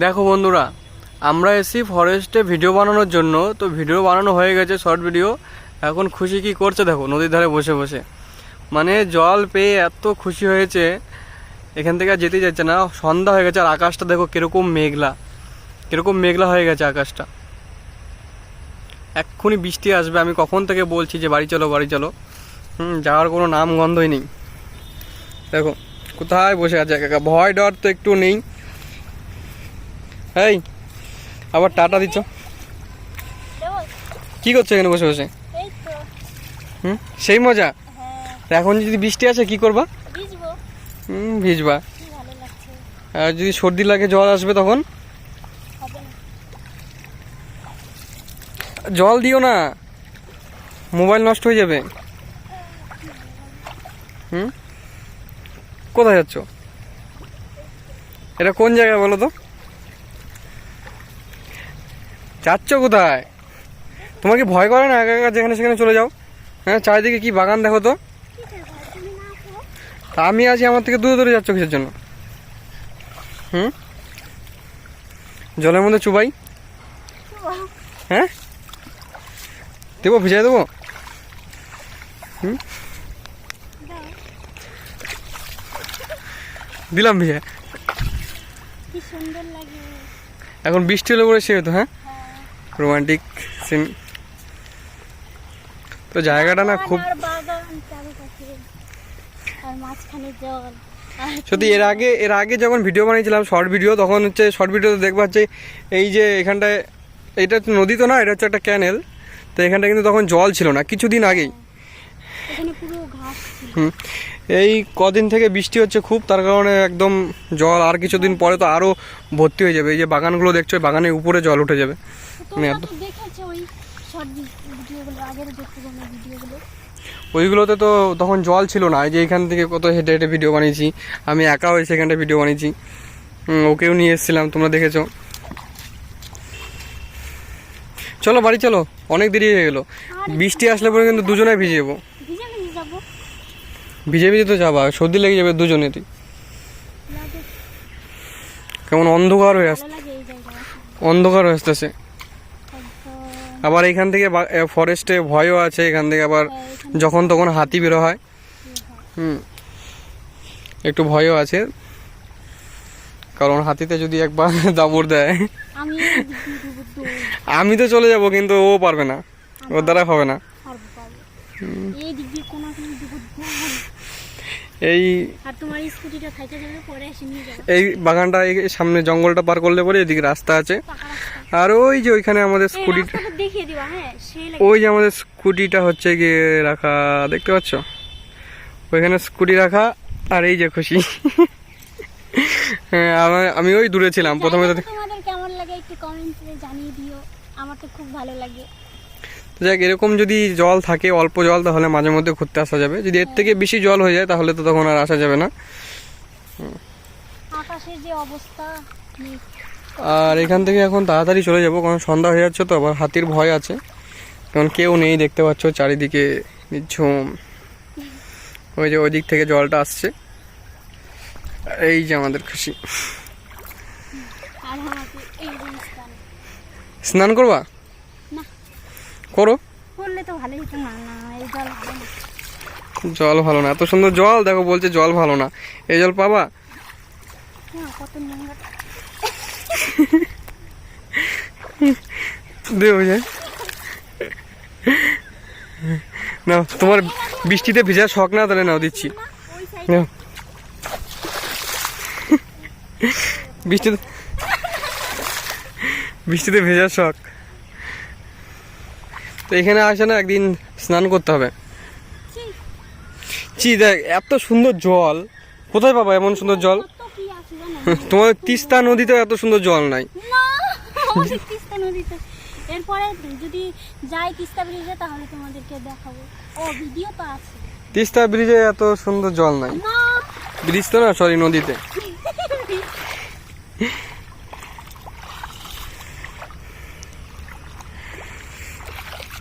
দেখো বন্ধুরা, আমরা এসি ফরেস্টে ভিডিও বানানোর জন্য, তো ভিডিও বানানো হয়ে গেছে শর্ট ভিডিও এখন খুশি কি করছে দেখো, নদীর ধারে বসে বসে। মানে জল পেয়ে এত খুশি হয়েছে, এখান থেকে যেতে যাচ্ছে না। সন্ধ্যা হয়ে গেছে আর আকাশটা দেখো কীরকম মেঘলা কীরকম মেঘলা হয়ে গেছে আকাশটা। এক্ষুনি বৃষ্টি আসবে, আমি কখন থেকে বলছি যে বাড়ি চলো বাড়ি চলো। হুম, যাওয়ার কোনো নাম গন্ধই নেই। দেখো, কোথায় বসে আছে একা? ভয় ডর তো একটু নেই। এই আবার টাটা দিচ্ছ? কি করছ এখানে বসে বসে? হুম? সেই মজা? হ্যাঁ। এখন যদি বৃষ্টি আসে কি করবা? ভিজবো। হুম ভিজবা। আর যদি সর্দি লাগে জল আসবে তখন? জল দিও না। মোবাইল নষ্ট হয়ে যাবে। হুম? কোথায় যাচ্ছ? এটা কোন জায়গায় বলো তো? যাচ্ছ কোথায়? তোমার কি ভয় করে না একা একা যেখানে সেখানে চলে যাও? হ্যাঁ চারিদিকে কি বাগান দেখো তো। তা আমি আছি আমার থেকে দূরে দূরে যাচ্ছ কিসের জন্য? হুম? জলের মধ্যে চুবাই। হ্যাঁ? দেবো ভিজাই দেবো? হুম? দিলাম ভিজে কি সুন্দর লাগে। এখন বৃষ্টি হলে পরে সে হতো হ্যাঁ? হ্যাঁ। রোমান্টিক সিন তো জায়গাটা না খুব সত্যি এর আগে এর আগে যখন ভিডিও বানিয়েছিলাম শর্ট ভিডিও তখন হচ্ছে শর্ট ভিডিওতে দেখবা হচ্ছে এই যে এখানটায় এটা হচ্ছে নদী তো না এটা হচ্ছে একটা ক্যানেল তো এখানটা কিন্তু তখন জল ছিল না কিছুদিন আগেই। এই কদিন থেকে বৃষ্টি হচ্ছে খুব তার কারণে একদম জল আর কিছুদিন পরে তো আরও ভর্তি হয়ে যাবে। এই যে বাগানগুলো দেখছ বাগানের উপরে জল উঠে যাবে। ওইগুলোতে তো তখন জল ছিল না যে এখান থেকে কত হেঁটে হেঁটে ভিডিও বানিয়েছি। আমি একা হয়ে সেখানটা ভিডিও বানিয়েছি। ওকেও নিয়ে এসেছিলাম তোমরা দেখেছ। চলো বাড়ি চলো অনেক দেরি হয়ে গেলো। বৃষ্টি আসলে পরে কিন্তু দুজনে ভিজে যাব। ভিজে ভিজে তো যাবা সর্দি লেগে যাবে দুজনেরই কেমন অন্ধকার হয়ে জায়গায়। অন্ধকার হয়ে আসতেছে। আবার এখান থেকে ফরেস্টে ভয়ও আছে এখান থেকে আবার হ্যাঁ, যখন তখন হাতি বেরো হয়। হুম। একটু ভয়ও আছে। কারণ হাতিতে যদি একবার দাবড় দেয় আমি তো চলে যাব কিন্তু ও পারবে না। ওর দ্বারা হবে না। এই এই স্কুটিটা বাগানটা এই সামনে জঙ্গলটা পার করলে পরে এদিকে রাস্তা আছে। আর ওই যে ওইখানে আমাদের এই স্কুটি রাস্তাটা দেখিয়ে দিবা হ্যাঁ সেই ওই যে আমাদের স্কুটিটা হচ্ছে গিয়ে রাখা দেখতে পাচ্ছ? ওইখানে স্কুটি রাখা আর এই যে খুশি। হ্যাঁ আমি ওই দূরে ছিলাম প্রথমে তো তোমাদের কেমন লাগে একটু কমেন্টে জানিয়ে দিও আমার তো খুব ভালো লাগে। যাক এরকম যদি জল থাকে অল্প জল তাহলে মাঝে মধ্যে ঘুরতে আসা যাবে। যদি এর থেকে বেশি জল হয়ে যায় তাহলে তো তখন আর আসা যাবে না। আকাশের যে অবস্থা। আর এখান থেকে এখন তাড়াতাড়ি চলে যাব কারণ সন্ধ্যা হয়ে যাচ্ছে তো আবার হাতির ভয় আছে। কারণ কেউ নেই দেখতে পাচ্ছ চারিদিকে নিঝুম। ওই যে ওই দিক থেকে জলটা আসছে। এই যে আমাদের খুশি। নেই। স্নান। করবা? করো। ভালো না। জল ভালো না এত সুন্দর জল দেখো বলছে জল ভালো না। এই জল পাবা? হ্যাঁ কত নোংরা না তোমার বৃষ্টিতে ভিজার শখ না তাহলে নাও দিচ্ছি। বৃষ্টিতে বৃষ্টিতে ভেজার শখ। তো এখানে আসে না একদিন স্নান করতে হবে। চি দেখ এত সুন্দর জল। কোথায় পাবা এমন সুন্দর জল? তোমাদের তিস্তা নদীতে এত সুন্দর জল নাই। না তিস্তা নদীতে। এরপরে যদি যাই তিস্তা ব্রিজে তাহলে তোমাদেরকে দেখাবো। ও ভিডিও তো আছে। তিস্তা ব্রিজে এত সুন্দর জল নাই। ব্রিজ তো না সরি নদীতে।